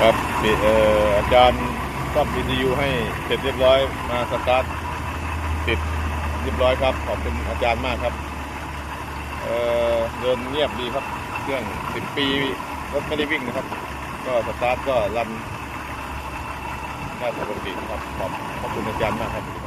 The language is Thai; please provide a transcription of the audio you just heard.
ครับปิดอาจารย์ซ่อมวิทยุให้เสร็จเรียบร้อยมาสตาร์ทติดเรียบร้อยครับ ขอบคุณอาจารย์มากครับเเดินเงียบดีครับเครื่องสิบปีรถไม่ได้วิ่งนะครับ ก็สตาร์ทก็รันได้ปกติครับขอบขอบคุณอาจารย์มากครับ